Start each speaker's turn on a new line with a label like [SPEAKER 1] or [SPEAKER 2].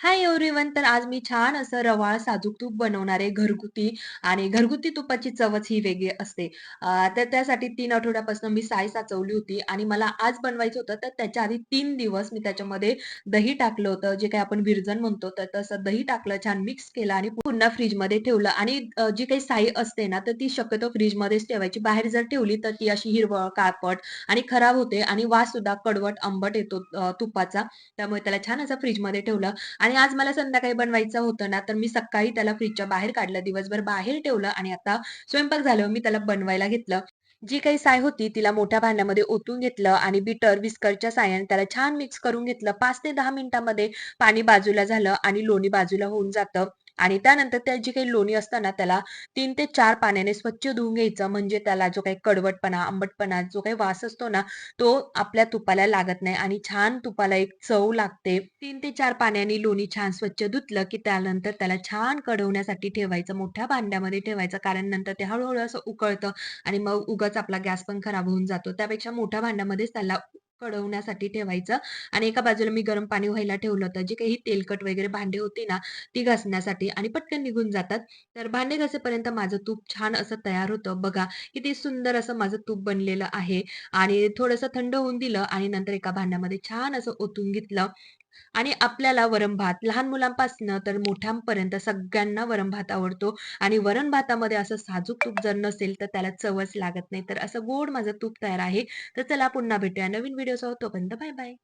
[SPEAKER 1] Hi everyone. तर आज मी छान असं रवाळ साजूक तूप बनवणार आहे घरगुती आणि घरगुती तुपाची चवच ही वेगळी असते. तर त्यासाठी तीन आठवड्यापासून मी साय साचवली होती आणि मला आज बनवायचं होतं. तर त्याच्या आधी तीन दिवस मी त्याच्यामध्ये दही टाकलं होतं, जे काही आपण विरजन म्हणतो. तर तसं दही टाकलं, छान मिक्स केलं आणि पुन्हा फ्रीजमध्ये ठेवलं आणि जी काही साई असते ना, तर ती शक्यतो फ्रीजमध्येच ठेवायची. बाहेर जर ठेवली तर ती अशी हिरवळ, काळपट आणि खराब होते आणि वास सुद्धा कडवट, आंबट येतो तुपाचा. त्यामुळे त्याला छान असं फ्रीजमध्ये ठेवलं आणि आणि आज मला संध्याकाळी बनवायचं होतं ना, तर मी सकाळी त्याला फ्रीजच्या बाहेर काढलं, दिवसभर बाहेर ठेवलं आणि आता स्वयंपाक झाल्यावर मी त्याला बनवायला घेतलं. जी काही साय होती तिला मोठ्या भांड्यामध्ये ओतून घेतलं आणि बिटर विस्करच्या साहाय्याने त्याला छान मिक्स करून घेतलं. पाच ते दहा मिनिटांमध्ये पाणी बाजूला झालं आणि लोणी बाजूला होऊन जातं आणि त्यानंतर त्या जी काही लोणी असताना त्याला तीन ते चार पाण्याने स्वच्छ धुवून घ्यायचं. म्हणजे त्याला जो काही कडवटपणा, आंबटपणा, जो काही वास असतो ना, तो आपल्या तुपाला लागत नाही आणि छान तुपाला एक चव लागते. तीन ते चार पाण्याने लोणी छान स्वच्छ धुतलं, की त्यानंतर त्याला छान कडवण्यासाठी ठेवायचं. मोठ्या भांड्यामध्ये ठेवायचं कारण नंतर ते हळूहळू असं उकळतं आणि मग उगाच आपला गॅस पण खराब होऊन जातो. त्यापेक्षा मोठ्या भांड्यामध्येच त्याला कडवण्यासाठी ठेवायचं आणि एका बाजूला मी गरम पाणी व्हायला ठेवलं होतं. जे काही तेलकट वगैरे भांडे होती ना, ती घासण्यासाठी आणि पटकन निघून जातात. तर भांडे घासेपर्यंत माझं तूप छान असं तयार होतं. बघा किती सुंदर असं माझं तूप बनलेलं आहे आणि थोडंसं थंड होऊन दिलं आणि नंतर एका भांड्यामध्ये छान असं ओतून घेतलं आणि आपल्याला वरण-भात लहान मुलांपासनं तर मोठ्यांपर्यंत सगळ्यांना वरण-भात आवडतो आणि वरण-भातामध्ये असं साजूक तूप जर नसेल, तर त्याला चवच लागत नाही. तर असं गोड माझं तूप तयार आहे. तर चला पुन्हा भेटूया नवीन व्हिडिओसह. तोपर्यंत बाय बाय.